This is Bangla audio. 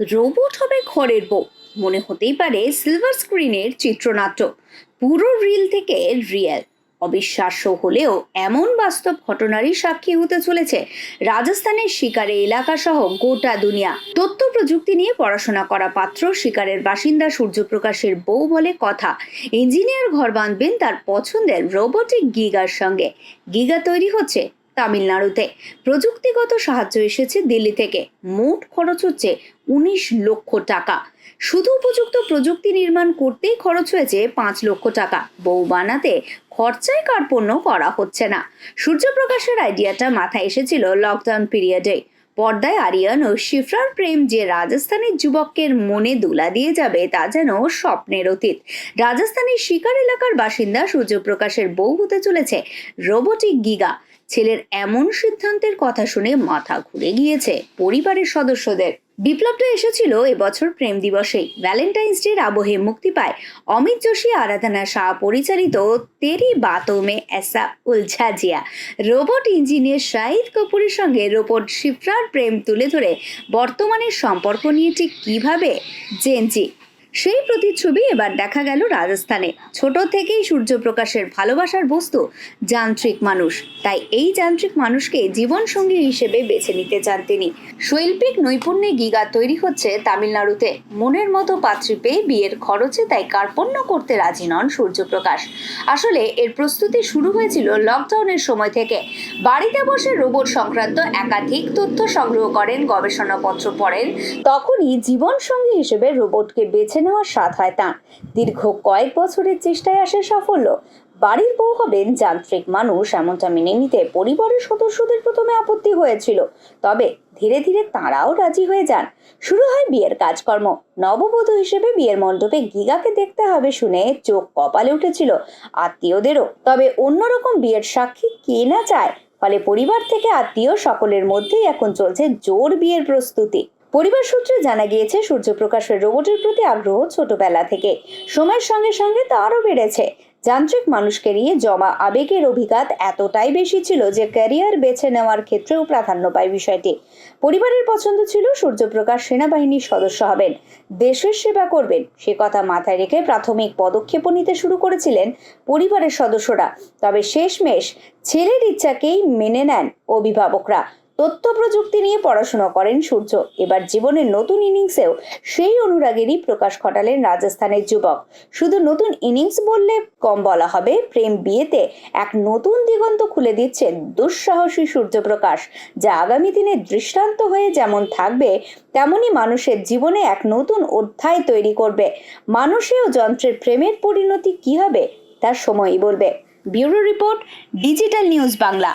রোবট হবে ঘরের বউ। মনে হতেই পারে সিলভার স্ক্রিনের চিত্রনাট্য। পুরো রিল থেকে রিয়েল অবিশ্বাস্য হলেও এমন বাস্তব ঘটনারই সাক্ষী হতে চলেছে রাজস্থানের শিকারে এলাকা সহ গোটা দুনিয়া। তথ্য প্রযুক্তি নিয়ে পড়াশোনা করা পাত্র শিকারের বাসিন্দা সূর্যপ্রকাশের বউ বলে কথা। ইঞ্জিনিয়ার ঘর বাঁধবেন তার পছন্দের রোবোটিক গিগার সঙ্গে। গিগা তৈরি হচ্ছে। তামিলনাড়ুতে। প্রযুক্তিগত সাহায্য এসেছে দিল্লি থেকে। মোট খরচ হচ্ছে উনিশ লক্ষ টাকা। শুধু উপযুক্ত প্রযুক্তি নির্মাণ করতেই খরচ হয়েছে পাঁচ লক্ষ টাকা। বউ বানাতে খরচায় কার্পণ্য করা হচ্ছে না। সূর্যপ্রকাশের আইডিয়াটা মাথায় এসেছিল লকডাউন পিরিয়ডে। পর্দায় আরিয়ান ও শিফরার প্রেম যে রাজস্থানের যুবকের মনে দোলা দিয়ে যাবে তা যেন স্বপ্নের অতীত। রাজস্থানের শিকার এলাকার বাসিন্দা সূর্যপ্রকাশের বউ হতে চলেছে রোবোটিক গিগা। ছেলের এমন সিদ্ধান্তের কথা শুনে মাথা ঘুরে গিয়েছে পরিবারের সদস্যদের। বিপ্লবটা এসেছিল এবছর প্রেম দিবসেই। ভ্যালেন্টাইন্স ডের আবহে মুক্তি পায় অমিত যোশী, আরাধনা শাহ, পরিচালিত তেরি বাতো মে এসা উলঝা জিয়া রোবট ইঞ্জিনিয়ার শাহিদ কাপুরের সঙ্গে রোবট শিফরার প্রেম তুলে ধরে। বর্তমানের সম্পর্ক নিয়ে ঠিক কীভাবে? জেনজি। সেই প্রতিচ্ছবি এবার দেখা গেল রাজস্থানে। ছোট থেকেই সূর্যপ্রকাশের ভালোবাসার বস্তু যান্ত্রিক মানুষ। তাই এই যান্ত্রিক মানুষকে জীবনসঙ্গী হিসেবে বেছে নিতে চান তিনি। শৈল্পিক নৈপুণ্যে গিগা তৈরি হচ্ছে তামিলনাড়ুতে। মনের মতো পাত্রী পেয়ে বিয়ের খরচে তাই কার্পণ্য করতে রাজি নন সূর্যপ্রকাশ। আসলে এর প্রস্তুতি শুরু হয়েছিল লকডাউনের সময় থেকে। বাড়িতে বসে রোবট সংক্রান্ত একাধিক তথ্য সংগ্রহ করেন, গবেষণাপত্র পড়েন। তখনই জীবনসঙ্গী হিসেবে রোবটকে বেছে নেওয়ার স্বাদ হয় তাঁর দীর্ঘ কয়েক বছরের চেষ্টায় আসে সাফল্য। বাড়ির বউ হবেন যান্ত্রিক মানুষ, এমনটা মেনে নিতে পরিবারের সদস্যদের প্রথমে আপত্তি হয়েছিল। তবে ধীরে ধীরে তাঁরাও রাজি হয়ে যান। শুরু হয় বিয়ের কাজকর্ম। নববধূ হিসেবে বিয়ের মণ্ডপে গিগাকে দেখতে হবে শুনে চোখ কপালে উঠেছিল আত্মীয়দেরও। তবে অন্যরকম বিয়ের সাক্ষী কে না চায়? ফলে পরিবার থেকে আত্মীয় সকলের মধ্যেই এখন চলছে জোর বিয়ের প্রস্তুতি। পরিবার সূত্রে জানা গিয়েছে, সূর্যপ্রকাশের রোবটের প্রতি আগ্রহ ছোটবেলা থেকে। সময়ের সঙ্গে সঙ্গে তা আরও বেড়েছে। যান্ত্রিক মানুষকে নিয়ে জমা আবেগের অভিঘাত এতটাই বেশি ছিল যে ক্যারিয়ার বেছে নেওয়ার ক্ষেত্রেও প্রাধান্য পায় বিষয়টি। পরিবারের পছন্দ ছিল সূর্যপ্রকাশ সেনাবাহিনীর সদস্য হবেন। দেশের সেবা করবেন। সে কথা মাথায় রেখে প্রাথমিক পদক্ষেপও নিতে শুরু করেছিলেন পরিবারের সদস্যরা। তবে শেষমেশ ছেলের ইচ্ছাকেই মেনে নেন অভিভাবকরা। তথ্য প্রযুক্তি নিয়ে পড়াশোনা করেন সূর্য। এবার জীবনের নতুন ইনিংসেও সেই অনুরাগেরই প্রকাশ ঘটালেন রাজস্থানের যুবক। শুধু নতুন ইনিংস বললে কম বলা হবে, প্রেম বিয়েতে এক নতুন দিগন্ত খুলে দিচ্ছে দুঃসাহসী সূর্যপ্রকাশ, যা আগামী দিনে দৃষ্টান্ত হয়ে যেমন থাকবে তেমনই মানুষের জীবনে এক নতুন অধ্যায় তৈরি করবে। মানুষে ও যন্ত্রের প্রেমের পরিণতি কি হবে, তার সময়ই বলবে। Bureau report, digital news Bangla.